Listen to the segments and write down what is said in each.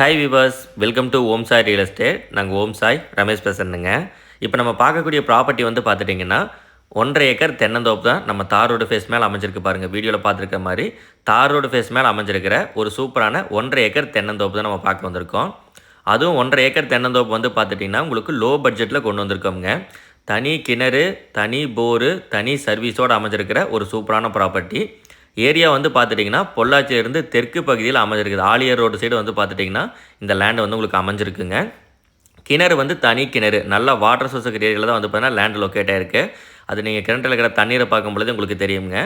Hi viewers welcome to Om Sai real estate நாங்கள் ஓம் சாய் ரமேஷ் பேசுகிறேங்க இப்போ நம்ம பார்க்கக்கூடிய ப்ராப்பர்ட்டி வந்து பார்த்துட்டிங்கன்னா ஒன்றரை ஏக்கர் தென்னந்தோப்பு தான் நம்ம தார் ரோடு ஃபேஸ் மேலே அமைஞ்சிருக்கு பாருங்கள் வீடியோவில் பார்த்துருக்க மாதிரி தார் ரோடு ஃபேஸ் மேலே அமைஞ்சிருக்கிற ஒரு சூப்பரான ஒன்றரை ஏக்கர் தென்னந்தோப்பு தான் நம்ம பார்க்க வந்திருக்கோம். அதுவும் ஒன்றரை ஏக்கர் தென்னந்தோப்பு வந்து பார்த்துட்டிங்கன்னா உங்களுக்கு லோ பட்ஜெட்டில் கொண்டு வந்திருக்கோங்க தனி கிணறு தனி போரு தனி சர்வீஸோடு அமைஞ்சிருக்கிற ஒரு சூப்பரான ப்ராப்பர்ட்டி ஏரியா வந்து பார்த்துட்டிங்கன்னா பொள்ளாச்சியிலேருந்து தெற்கு பகுதியில் அமைஞ்சிருக்குது. ஆலியர் ரோடு சைடு வந்து பார்த்துட்டிங்கன்னா இந்த லேண்ட் வந்து உங்களுக்கு அமைஞ்சிருக்குங்க. கிணறு வந்து தனி கிணறு. நல்லா வாட்டர் சோர்ஸ் ஏரியாவில் தான் வந்து பார்த்தீங்கன்னா லேண்ட் லொக்கேட் ஆயிருக்கு. அது நீங்கள் கிணற்றில் இருக்கிற தண்ணீரை பார்க்கும் பொழுது உங்களுக்கு தெரியுங்க.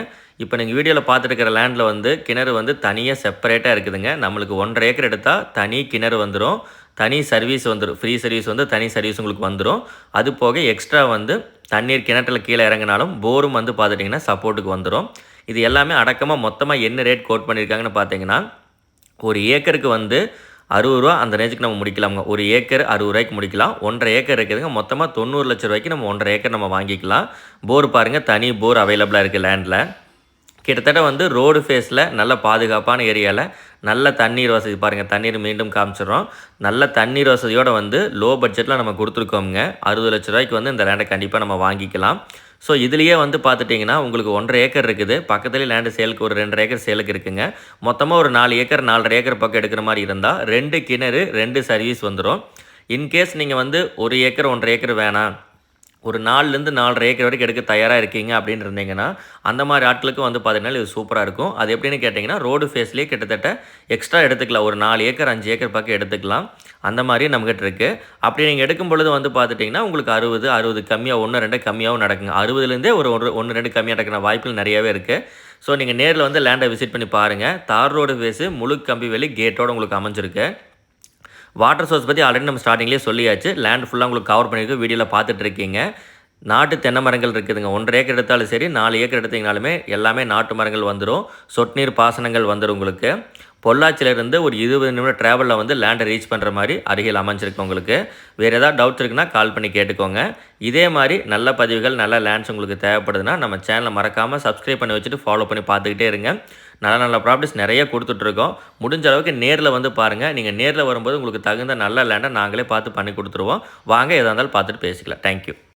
இப்போ நீங்கள் வீடியோவில் பார்த்துருக்கிற லேண்டில் வந்து கிணறு வந்து தனியாக செப்பரேட்டாக இருக்குதுங்க. நம்மளுக்கு ஒன்றரை ஏக்கர் எடுத்தால் தனி கிணறு வந்துடும் தனி சர்வீஸ் வந்துடும் ஃப்ரீ சர்வீஸ் வந்து தனி சர்வீஸ் உங்களுக்கு வந்துடும் அது போக எக்ஸ்ட்ரா வந்து தண்ணீர் கிணற்றில் கீழே இறங்கினாலும் போரும் வந்து பார்த்துட்டிங்கன்னா சப்போர்ட்டுக்கு வந்துடும் இது எல்லாமே அடக்கமாக மொத்தமாக என்ன ரேட் கோட் பண்ணியிருக்காங்கன்னு பார்த்தீங்கன்னா ஒரு ஏக்கருக்கு வந்து அறுபது ரூபா அந்த ரேஞ்சுக்கு நம்ம முடிக்கலாமுங்க. ஒரு ஏக்கர் அறுபது ரூபாய்க்கு முடிக்கலாம். ஒன்றரை ஏக்கர் இருக்குதுங்க மொத்தமாக தொண்ணூறு லட்ச ரூபாய்க்கு நம்ம ஒன்றரை ஏக்கர் நம்ம வாங்கிக்கலாம். போர் பாருங்கள் தனி போர் அவைலபிளாக இருக்குது லேண்டில் கிட்டத்தட்ட வந்து ரோடு ஃபேஸில் நல்ல பாதுகாப்பான ஏரியாவில் நல்ல தண்ணீர் வசதி பாருங்கள் தண்ணீர் மீண்டும் காமிச்சிடுறோம். நல்ல தண்ணீர் வசதியோடு வந்து லோ பட்ஜெட்டில் நம்ம கொடுத்துருக்கோங்க அறுபது லட்ச ரூபாய்க்கு வந்து இந்த லேண்டை கண்டிப்பாக நம்ம வாங்கிக்கலாம். ஸோ இதுலேயே வந்து பார்த்துட்டிங்கன்னா உங்களுக்கு ஒன்றரை ஏக்கர் இருக்குது. பக்கத்துலேயே லேண்டு சேலுக்கு ஒரு ரெண்டரை ஏக்கர் சேலுக்கு இருக்குங்க. மொத்தமாக ஒரு நாலு ஏக்கர் நாலரை ஏக்கர் பக்கம் எடுக்கிற மாதிரி இருந்தால் ரெண்டு கிணறு ரெண்டு சர்வீஸ் வந்துடும் இன்கேஸ் நீங்கள் வந்து ஒரு ஏக்கர் ஒன்றரை ஏக்கர் வேணாம். ஒரு நாலுலேருந்து நாலரை ஏக்கர் வரைக்கும் எடுக்க தயாராக இருக்கீங்க அப்படின்னு இருந்தீங்கன்னா அந்த மாதிரி ஆட்களுக்கு வந்து பார்த்தீங்கன்னா இது சூப்பராக இருக்கும். அது எப்படின்னு கேட்டிங்கன்னா ரோடு ஃபேஸ்லேயே கிட்டத்தட்ட எக்ஸ்ட்ரா எடுத்துக்கலாம். ஒரு நாலு ஏக்கர் அஞ்சு ஏக்கர் பக்கம் எடுத்துக்கலாம். அந்த மாதிரி நம்மகிட்ட இருக்குது அப்படி நீங்கள் எடுக்கும் பொழுது வந்து பார்த்துட்டிங்கன்னா உங்களுக்கு அறுபது அறுபது கம்மியாக ஒன்று ரெண்டு கம்மியாகவும் நடக்குங்க. அறுபதுலேருந்தே ஒரு ஒரு ஒன்று ரெண்டு கம்மியாக நடக்கிற வாய்ப்புகள் நிறையாவே இருக்குது ஸோ நீங்கள் நேரில் வந்து லேண்டை விசிட் பண்ணி பாருங்கள் தார் ரோடு ஃபேஸு முழு கம்பி வெளி கேட்டோடு உங்களுக்கு அமைஞ்சிருக்கு. வாட்டர் சோர்ஸ் பற்றி ஆல்ரெடி நம்ம ஸ்டார்டிங்லேயே சொல்லியாச்சு. லேண்ட் ஃபுல்லாக உங்களுக்கு கவர் பண்ணியிருக்கு. வீடியோவில் பார்த்துட்டு இருக்கீங்க. நாட்டு தென்னை மரங்கள் இருக்குதுங்க. ஒன்றரை ஏக்கர் எடுத்தாலும் சரி நாலு ஏக்கர் எடுத்தீங்கனாலுமே எல்லாமே நாட்டு மரங்கள் வந்துடும் சொட்டு நீர் பாசனங்கள் வந்துடும் உங்களுக்கு. பொள்ளாச்சியிலேருந்து ஒரு இருபது நிமிடம் ட்ராவலில் வந்து லேண்டை ரீச் பண்ணுற மாதிரி அருகில் அமைஞ்சிருக்கு உங்களுக்கு. வேறு ஏதாவது டவுட்ஸ் இருக்குன்னா கால் பண்ணி கேட்டுக்கோங்க. இதே மாதிரி நல்ல பதிவுகள் நல்ல லேண்ட்ஸ் உங்களுக்கு தேவைப்படுதுன்னா நம்ம சேனலை மறக்காமல் சப்ஸ்கிரைப் பண்ணி வச்சுட்டு ஃபாலோ பண்ணி பார்த்துக்கிட்டே இருங்க. நல்ல நல்ல ப்ராப்பர்ட்டிஸ் நிறைய கொடுத்துட்ருக்கோம் முடிஞ்ச அளவுக்கு நேரில் வந்து பாருங்கள் நீங்கள் நேரில் வரும்போது உங்களுக்கு தகுந்த நல்ல லேண்டை நாங்களே பார்த்து பண்ணி கொடுத்துருவோம். வாங்க எதாக இருந்தாலும் பார்த்துட்டு பேசிக்கலாம். தேங்க்யூ